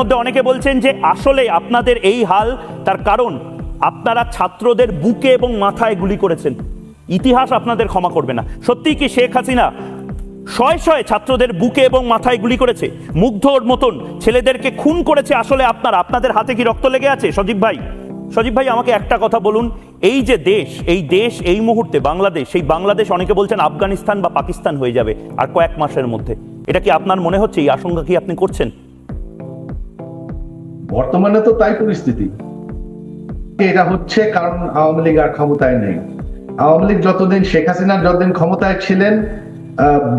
মধ্যে অনেকে বলছেন যে আসলে আপনাদের এই হাল তার কারণ, আপনারা ছাত্রদের বুকে এবং মাথায় গুলি করেছেন। ইতিহাস আপনাদের ক্ষমা করবে না। সত্যি কি শেখ হাসিনা শয়ে শয়ে ছাত্রদের বুকে এবং মাথায় গুলি করেছে? মুগ্ধর মতন ছেলেদেরকে খুন করেছে আসলে আপনারা? আপনাদের হাতে কি রক্ত লেগে আছে? সজীব ভাই সজীব ভাই, আমাকে একটা কথা বলুন। এই যে দেশ, এই দেশ এই মুহূর্তে বাংলাদেশ সেই বাংলাদেশ অনেকে বলছেন আফগানিস্তান বা পাকিস্তান হয়ে যাবে আর কয়েক মাসের মধ্যে। এটা কি আপনার মনে হচ্ছে? এই আশঙ্কা কি আপনি করছেন? বর্তমানে তো তাই পরিস্থিতি। এটা হচ্ছে কারণ আওয়ামী লীগ আর ক্ষমতায় নেই। আওয়ামী লীগ যতদিন শেখ হাসিনা যতদিন ক্ষমতায় ছিলেন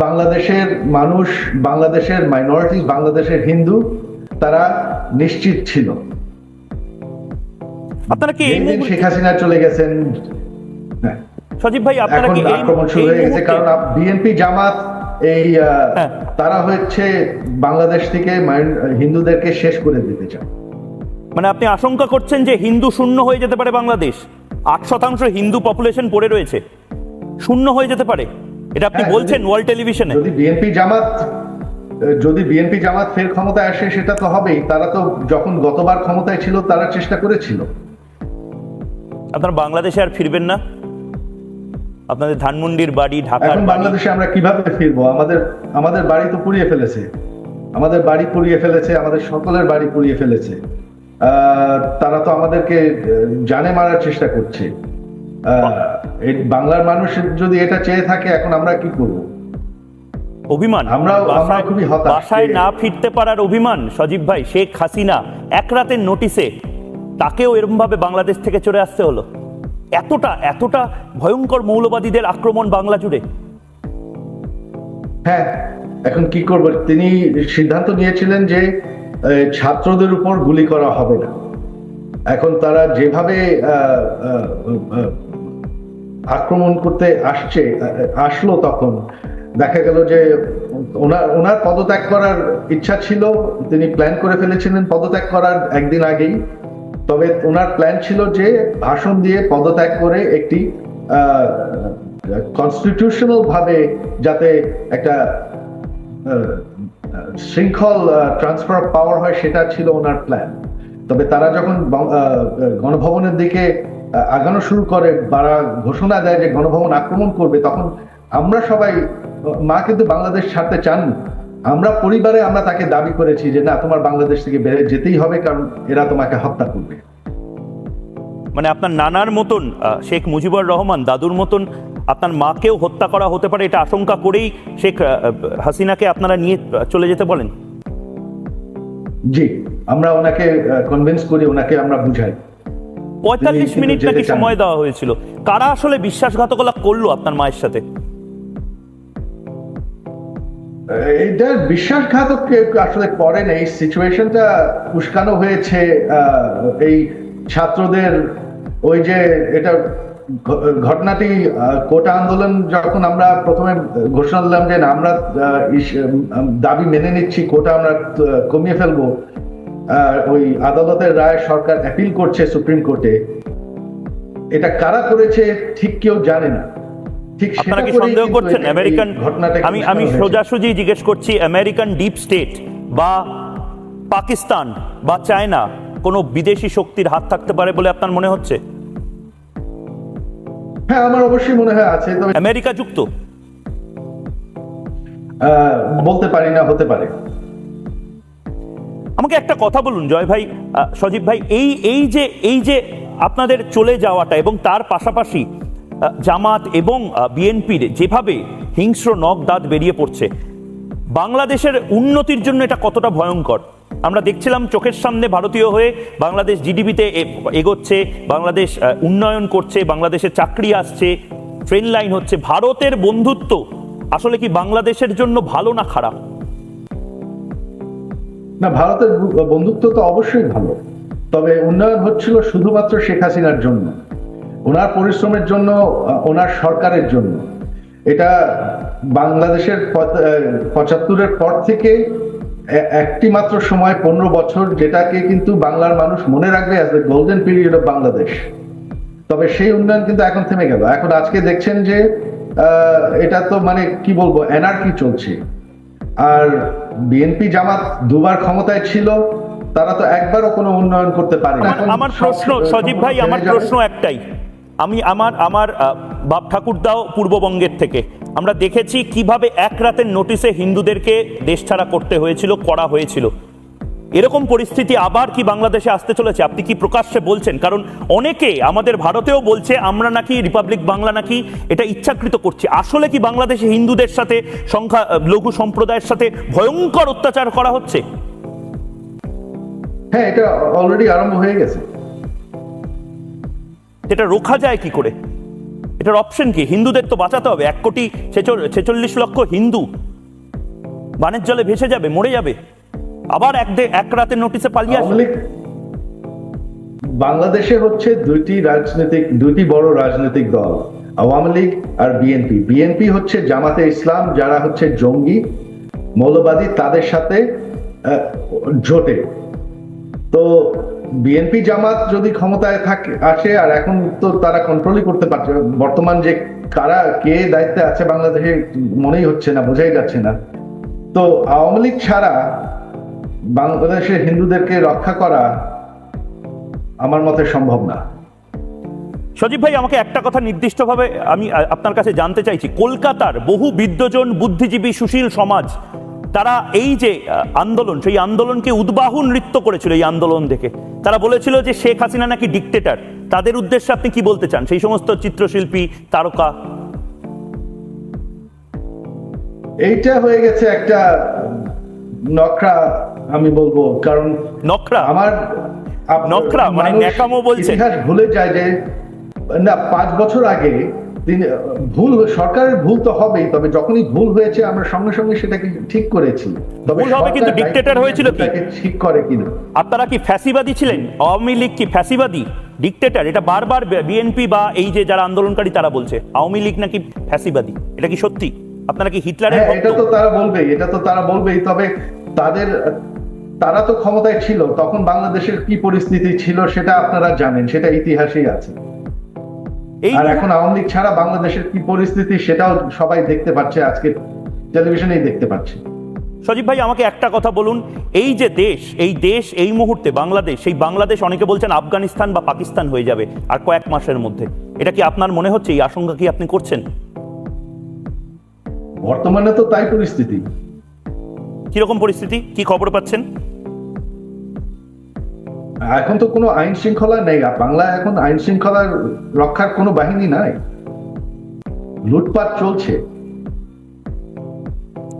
বাংলাদেশের মানুষ বাংলাদেশের মাইনরিটি বাংলাদেশের হিন্দু তারা নিশ্চিত ছিল। আপনারা কি শেখ হাসিনা চলে গেছেন হ্যাঁ, সজীব ভাই আপনারা কি এই আক্রমণ শুরু হয়ে গেছে কারণ বিএনপি জামাত এই হ্যাঁ। তারা হচ্ছে বাংলাদেশ থেকে হিন্দুদেরকে শেষ করে দিতে চায়। মানে আপনি আশঙ্কা করছেন যে হিন্দু শূন্য হয়ে যেতে পারে বাংলাদেশ? আট শতাংশ হিন্দু পপুলেশন পড়ে রয়েছে। শূন্য হয়ে যেতে পারে। এটা আপনি হ্যাঁ, বলছেন ওয়ার্ল্ড টেলিভিশনে যদি বিএনপি জামাত যদি বিএনপি জামাত ফের ক্ষমতায় আসে সেটা তো হবেই। তারা তো যখন গতবার ক্ষমতায় ছিল তারা চেষ্টা করেছিল। আপনারা বাংলাদেশে আর ফিরবেন না? আপনাদের ধানমন্ডির বাড়ি ঢাকার এখন বাংলাদেশে আমরা কীভাবে ফিরবো? আমাদের আমাদের বাড়ি তো পুড়িয়ে ফেলেছে। আমাদের বাড়ি পুড়িয়ে ফেলেছে আমাদের সকলের বাড়ি পুড়িয়ে ফেলেছে। তারা তো আমাদেরকে জানে মারার চেষ্টা করছে। বাংলার মানুষ যদি এটা চেয়ে থাকে এখন আমরা কি করব? অভিমান বাসায়- আমরাও খুবই হতাশ। বাসায় না ফিরতে পারার অভিমান সজীব ভাই শেখ হাসিনা এক রাতের নোটিসে তাকেও এরকম ভাবে বাংলাদেশ থেকে চলে আসতে হলো। এতটা এতটা ভয়ঙ্কর মৌলবাদীদের আক্রমণ বাংলা জুড়ে। হ্যাঁ এখন কি করব? তিনি সিদ্ধান্ত নিয়েছিলেন যে ছাত্রদের উপর গুলি করা হবে না। এখন তারা যেভাবে আক্রমণ করতে আসছে আসলো তখন, দেখা গেল যে ওনার ওনার পদত্যাগ করার ইচ্ছা ছিল, তিনি প্ল্যান করে ফেলেছিলেন পদত্যাগ করার একদিন আগেই। তবে ওনার প্ল্যান ছিল যে ভাষণ দিয়ে পদত্যাগ করে একটি কনস্টিটিউশনাল ভাবে যাতে একটা শৃঙ্খল ট্রান্সফার অফ পাওয়ার হয় সেটা ছিল ওনার প্ল্যান তবে তারা যখন গণভবনের দিকে আগানো শুরু করে তারা ঘোষণা দেয় যে গণভবন আক্রমণ করবে, তখন আমরা সবাই, মা কিন্তু বাংলাদেশ ছাড়তে চান আমরা পরিবারে আমরা তাকে দাবি করেছি যে না তোমার বাংলাদেশ থেকে বেড়ে যেতেই হবে কারণ এরা তোমাকে হত্যা করবে। মানে আপনার নানার মতন শেখ মুজিবুর রহমান দাদুর মতন আপনার মাকেও হত্যা করা হতে পারে এটা আশঙ্কা করেই শেখ হাসিনাকে আপনারা নিয়ে চলে যেতে বলেন। জি আমরা ওনাকে কনভিন্স করি ওনাকে আমরা বুঝাই। পঁয়তাল্লিশ মিনিট নাকি সময় দেওয়া হয়েছিল। কারা আসলে বিশ্বাসঘাতকতা করল আপনার মায়ের সাথে? এটা বিশ্বাসঘাতক আসলে করে নেই সিচুয়েশনটা উস্কানো হয়েছে এই ছাত্রদের ওই যে এটা ঘটনাটি কোটা আন্দোলন যখন আমরা প্রথমে ঘোষণা দিলাম যে আমরা দাবি মেনে নিচ্ছি, কোটা আমরা কমিয়ে ফেলব ওই আদালতের রায় সরকার অ্যাপিল করছে সুপ্রিম কোর্টে। এটা কারা করেছে ঠিক কেউ জানে না। আপনারা কি সন্দেহ করছেন? আমেরিকান আমি আমি সোজাসুজি জিজ্ঞেস করছি আমেরিকান ডিপ স্টেট বা পাকিস্তান বা চায়না কোনো বিদেশি শক্তির হাত থাকতে পারে বলে আপনার মনে হচ্ছে? হ্যাঁ আমার অবশ্যই মনে হয় আছে তবে আমেরিকা যুক্ত? বলতে পারি না হতে পারে। আমাকে একটা কথা বলুন জয় ভাই সজীব ভাই এই এই যে এই যে আপনাদের চলে যাওয়াটা এবং তার পাশাপাশি জামাত এবং বিএনপির যেভাবে হিংস্র নখ দাঁত বেরিয়ে পড়ছে, বাংলাদেশের উন্নতির জন্য এটা কতটা ভয়ঙ্কর? আমরা দেখছিলাম চোখের সামনে ভারতীয় হয়ে বাংলাদেশ জিডিপিতে এগোচ্ছে, বাংলাদেশ উন্নয়ন করছে, বাংলাদেশে চাকরি আসছে ট্রেন লাইন হচ্ছে, ভারতের বন্ধুত্ব আসলে কি বাংলাদেশের জন্য ভালো না খারাপ? না, ভারতের বন্ধুত্ব তো অবশ্যই ভালো, তবে উন্নয়ন হচ্ছিল শুধুমাত্র শেখ হাসিনার জন্য। পরিশ্রমের জন্য ওনার সরকারের জন্য। এটা বাংলাদেশের পঁচাত্তরের পর থেকে একটি মাত্র সময় পনেরো বছর যেটাকে কিন্তু বাংলার মানুষ মনে রাখবে as the golden period of Bangladesh. তবে সেই উন্নয়ন কিন্তু এখন থেমে গেল। এখন আজকে দেখছেন যে এটা তো মানে কি বলব এনআরকি চলছে। আর বিএনপি জামাত দুবার ক্ষমতায় ছিল তারা তো একবারও কোনো উন্নয়ন করতে পারে আমার প্রশ্ন সজীব ভাই আমার প্রশ্ন একটাই। আমি আমার আমার বাপ ঠাকুরদাও পূর্ববঙ্গের থেকে। আমরা দেখেছি কীভাবে এক রাতের নোটিশে হিন্দুদেরকে দেশ ছাড়া করতে হয়েছিল, করা হয়েছিল। এরকম পরিস্থিতি আবার কি বাংলাদেশে আসতে চলেছে? আপনি কি প্রকাশ্যে বলছেন? কারণ অনেকে আমাদের ভারতেও বলছে, আমরা নাকি রিপাবলিক বাংলা নাকি এটা ইচ্ছাকৃত করছি। আসলে কি বাংলাদেশে হিন্দুদের সাথে সংখ্যা লঘু সম্প্রদায়ের সাথে ভয়ঙ্কর অত্যাচার করা হচ্ছে? হ্যাঁ এটা অলরেডি আরম্ভ হয়ে গেছে। এটা রোখা যায় কি করে? এটার অপশন কি? হিন্দুদের তো বাঁচাতে হবে। এক কোটি ছেচল্লিশ লক্ষ হিন্দু বানের জলে ভেসে যাবে, মরে যাবে। আবার এক এক রাতের নোটিশে পালিয়ে আসবে। বাংলাদেশে হচ্ছে দুইটি রাজনৈতিক দুইটি বড় রাজনৈতিক দল, আওয়ামী লীগ আর বিএনপি। বিএনপি হচ্ছে জামাতে ইসলাম, যারা হচ্ছে জঙ্গি, মৌলবাদী, তাদের সাথে জোটে। তো বিএনপি জামাত যদি ক্ষমতায় থাকে, আসে, আর এখন তো তারা কন্ট্রোলই করতে পারছে বর্তমান যে কারা, কে দায়িত্বে আছে বাংলাদেশে মনেই হচ্ছে না, বোঝাই যাচ্ছে না। তো আওয়ামী লীগ ছাড়া বাংলাদেশের হিন্দুদেরকে রক্ষা করা আমার মতে সম্ভব না। সজীব ভাই, আমাকে একটা কথা নির্দিষ্টভাবে আমি আপনার কাছে জানতে চাইছি। কলকাতার বহু বিদ্বজন বুদ্ধিজীবী সুশীল সমাজ তারা এই যে আন্দোলন সেই আন্দোলনকে উদ্বাহু নৃত্য করেছিল এই আন্দোলন দেখে। তারা বলেছিল যে শেখ হাসিনা নাকি ডিকটেটর তাদের উদ্দেশ্যে আপনি কি বলতে চান? সেই সমস্ত চিত্রশিল্পী তারকা। এইটা হয়ে গেছে একটা নকরা আমি বলব কারণ নকরা আমার নকরা, মানে ন্যাকামো বলছে? ইতিহাস ভুলে যায় যে না পাঁচ বছর আগে তিনি ভুল সরকারের ভুল তো হবেই তবে যখনই ভুল হয়েছে আমরা সঙ্গে সঙ্গে সেটাকে ঠিক করেছি। তবে হবে কিন্তু নিয়ে হয়েছিল কি? ঠিক করে কিনা। আপনারা কি ফ্যাসিবাদী ছিলেন? আওয়ামী লীগ কি ফ্যাসিবাদী? ডিকটেটর এটা বারবার বিএনপি বা এই যে যারা আন্দোলনকারী তারা বলছে। আওয়ামী লীগ নাকি ফ্যাসিবাদী? এটা কি সত্যি? আপনারা কি হিটলারের হ্যাঁ? এটা তো তারা বলবেই এটা তো তারা বলবেই তবে তাদের তারা তো ক্ষমতায় ছিল তখন বাংলাদেশের কি পরিস্থিতি ছিল সেটা আপনারা জানেন সেটা ইতিহাসেই আছে। আর এখন আওয়ামী লীগ ছাড়া বাংলাদেশের কি পরিস্থিতি সেটাও সবাই দেখতে পাচ্ছে আজকে টেলিভিশনেই দেখতে পাচ্ছে সজীব ভাই আমাকে একটা কথা বলুন। এই যে দেশ এই দেশ এই মুহূর্তে বাংলাদেশ সেই বাংলাদেশ অনেকে বলছেন আফগানিস্তান বা পাকিস্তান হয়ে যাবে আর কয়েক মাসের মধ্যে। এটা কি আপনার মনে হচ্ছে? এই আশঙ্কা কি আপনি করছেন? বর্তমানে তো তাই পরিস্থিতি। কীরকম পরিস্থিতি? কি খবর পাচ্ছেন? এখন তো কোনো আইন শৃঙ্খলা নেই। বাংলায় এখন আইন শৃঙ্খলা রক্ষার কোনো বাহিনী নাই। লুটপাট চলছে।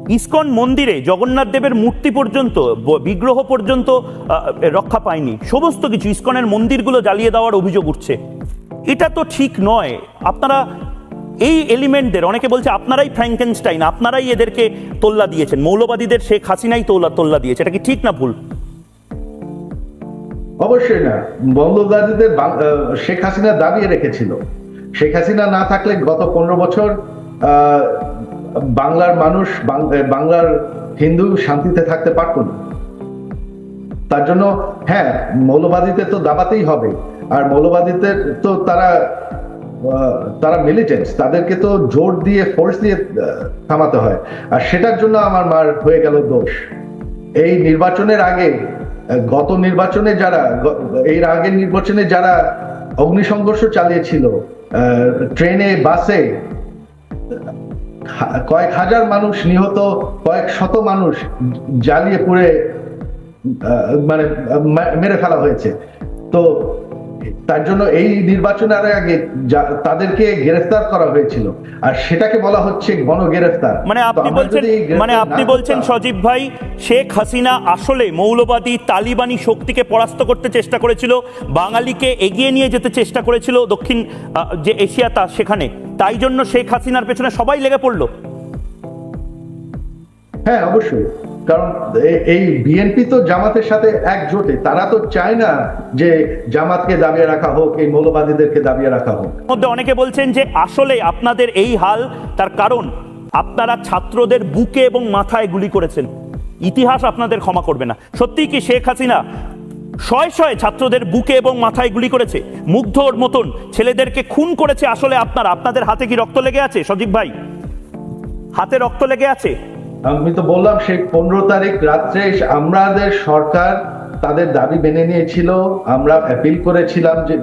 ইসকন মন্দিরে জগন্নাথ দেবের মূর্তি পর্যন্ত বিগ্রহ পর্যন্ত রক্ষা পায়নি। সমস্ত কিছু ইসকনের মন্দিরগুলো জ্বালিয়ে দেওয়ার অভিযোগ উঠছে। এটা তো ঠিক নয়। আপনারা এই এলিমেন্টদের, অনেকে বলছে আপনারাই ফ্র্যাঙ্কেনস্টাইন আপনারাই এদেরকে তোল্লা দিয়েছেন। মৌলবাদীদের শেখ হাসিনাই তোল্লা তোল্লা দিয়েছে। এটা কি ঠিক না ভুল? অবশ্যই না। বঙ্গবন্ধুদের শেখ হাসিনা দাবিয়ে রেখেছিল। শেখ হাসিনা না থাকলে গত পনেরো বছর বাংলার মানুষ বাংলার হিন্দু শান্তিতে থাকতে পারত না। তার জন্য হ্যাঁ মৌলবাদীদের তো দাবাতেই হবে। আর মৌলবাদীদের তো তারা তারা মিলিটেন্টস তাদেরকে তো জোর দিয়ে ফোর্স দিয়ে থামাতে হয়। আর সেটার জন্য আমার মার হয়ে গেল দোষ। এই নির্বাচনের আগে গত নির্বাচনে যারা, এর আগের নির্বাচনে যারা অগ্নিসংঘর্ষ চালিয়েছিল ট্রেনে, বাসে কয়েক হাজার মানুষ নিহত, কয়েক শত মানুষ জ্বালিয়ে পুড়ে মানে মেরে ফেলা হয়েছে। তো তার জন্য এই নির্বাচনের আগে তাদেরকে গ্রেফতার করা হয়েছিল। আর সেটাকে বলা হচ্ছে গণগ্রেফতার। মানে আপনি বলছেন যদি এই গ্রেফতার মানে আপনি বলছেন সজীব ভাই শেখ হাসিনা আসলে মৌলবাদী তালিবানি শক্তিকে পরাস্ত করতে চেষ্টা করেছিল বাঙালিকে এগিয়ে নিয়ে যেতে চেষ্টা করেছিল দক্ষিণ যে এশিয়া তা সেখানে। তাই জন্য শেখ হাসিনার পেছনে সবাই লেগে পড়ল। হ্যাঁ অবশ্যই। কারণ এই বিএনপি তো জামাতের সাথে একজোটে। তারা তো চায় না যে জামাতকে দাবিয়ে রাখা হোক, এই মৌলবাদীদেরকে দাবিয়ে রাখা হোক। মধ্যে অনেকে বলছেন যে আসলে আপনাদের এই হাল, তার কারণ আপনারা ছাত্রদের বুকে এবং মাথায় গুলি করেছেন। ইতিহাস আপনাদের ক্ষমা করবে না। সত্যি কি শেখ হাসিনা শয়ে শয়ে ছাত্রদের বুকে এবং মাথায় গুলি করেছে? মুগ্ধর মতন ছেলেদেরকে খুন করেছে আসলে আপনারা? আপনাদের হাতে কি রক্ত লেগে আছে, সজীব ভাই? হাতে রক্ত লেগে আছে? আমি তো বললাম, সেই পনেরো তারিখ রাত্রে আমাদের সরকার তাদের দাবি মেনে নিয়েছিল। আমরা অ্যাপিল করেছিলাম যে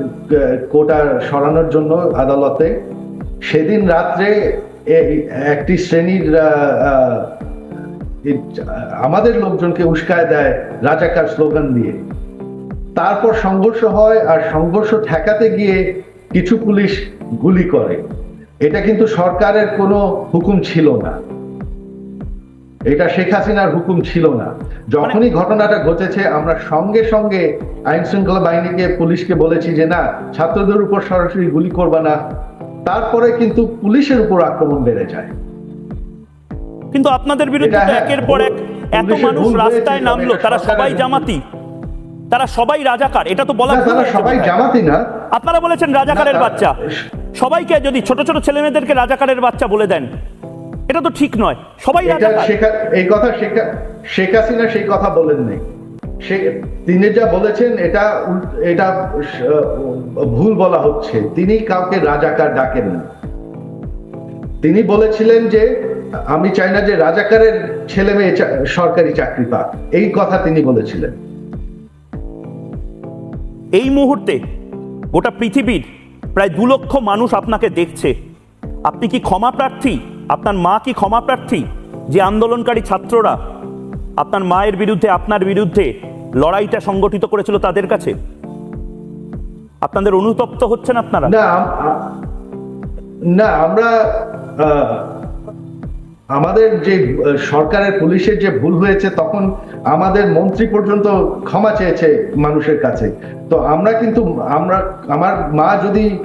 কোটা সরানোর জন্য আদালতে। সেদিন রাত্রে একটি শ্রেণির আমাদের লোকজনকে উস্কায় দেয় রাজাকার স্লোগান দিয়ে। তারপর সংঘর্ষ হয় আর সংঘর্ষ ঠেকাতে গিয়ে কিছু পুলিশ গুলি করে। এটা কিন্তু সরকারের কোনো হুকুম ছিল না। এটা শেখ হাসিনার হুকুম ছিল না। যখনই ঘটনাটা ঘটেছে আমরা সঙ্গে সঙ্গে আইন শৃঙ্খলা বাহিনীকে পুলিশকে বলেছি যে না ছাত্রদের উপর সরাসরি গুলি করবা না। তারপরে কিন্তু পুলিশের উপর আক্রমণ বেড়ে যায়। কিন্তু আপনাদের বিরুদ্ধে হ্যাঁ, একের পর এক এত মানুষ রাস্তায় নামলো তারা সবাই জামাতি। তারা সবাই রাজাকার এটা তো বলা তারা সবাই জামাতি না। আপনারা বলেছেন রাজাকারের বাচ্চা। সবাইকে যদি ছোট ছোট ছেলে মেয়েদেরকে রাজাকারের বাচ্চা বলে দেন এটা তো ঠিক নয়। সবাই এই কথা শেখ হাসিনা সেই কথা বলেন নাই সে তিনি যা বলেছেন এটা এটা ভুল বলা হচ্ছে। তিনি কাউকে রাজাকার ডাকেন না তিনি বলেছিলেন যে আমি চাই না যে রাজাকারের ছেলে মেয়ে সরকারি চাকরি পাক। এই কথা তিনি বলেছিলেন। এই মুহূর্তে গোটা পৃথিবীর প্রায় দু লক্ষ মানুষ আপনাকে দেখছে। আপনি কি ক্ষমা প্রার্থী? আপনার মা কি ক্ষমা প্রার্থী? যে আন্দোলনকারী ছাত্ররা আপনার মায়ের বিরুদ্ধে, আপনার বিরুদ্ধে লড়াইটা সংগঠিত করেছিল তাদের কাছে? আপনাদের অনুতপ্ত হচ্ছেন আপনারা? না না, আমরা আমাদের যে সরকারের পুলিশের যে ভুল হয়েছে, তখন আমাদের মন্ত্রী পর্যন্ত ক্ষমা চেয়েছে মানুষের কাছে। তো আমরা কিন্তু, আমরা, আমার মা যদি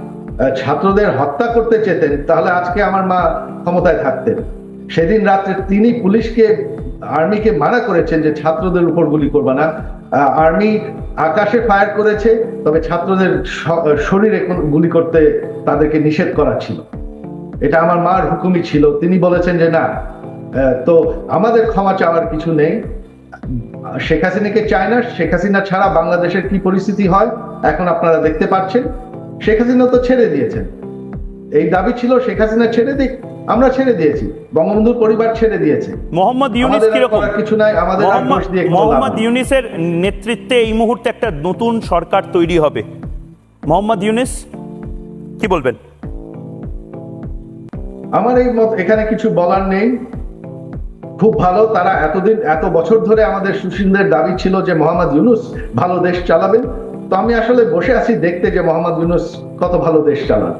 ছাত্রদের হত্যা করতে চেতেন, তাহলে আজকে আমার মা ক্ষমতায় থাকতেন। সেদিন রাত্রে তিনি পুলিশকে, আর্মিকে মানা করেছেন যে ছাত্রদের উপর গুলি করবে না। আর্মি আকাশে ফায়ার করেছে, তবে ছাত্রদের শরীরে গুলি করতে তাদেরকে নিষেধ করা ছিল। এটা আমার মার হুকুমই ছিল। তিনি বলেছেন যে না তো আমাদের ক্ষমা চাওয়ার কিছু নেই। শেখ হাসিনাকে চায় না, শেখ হাসিনা ছাড়া বাংলাদেশের কি পরিস্থিতি হয়? এখন আপনারা দেখতে পাচ্ছেন। শেখ হাসিনা তো ছেড়ে দিয়েছেন। এই দাবি ছিল শেখ হাসিনা ছেড়ে দিক আমরা ছেড়ে দিয়েছি। বঙ্গবন্ধুর পরিবার ছেড়ে দিয়েছে। মোহাম্মদ ইউনিস কীরকম? করার কিছু নাই আমাদের মোহাম্মদ দিয়ে মোহাম্মদ ইউনিসের নেতৃত্বে এই মুহূর্তে একটা নতুন সরকার তৈরি হবে। মোহাম্মদ ইউনিস কি বলবেন? আমার এই মত এখানে কিছু বলার নেই। খুব ভালো তারা এতদিন এত বছর ধরে আমাদের সুশীলদের দাবি ছিল যে মোহাম্মদ ইউনুস ভালো দেশ চালাবেন। তো আমি আসলে বসে আছি দেখতে যে মোহাম্মদ ইউনুস কত ভালো দেশ চালান।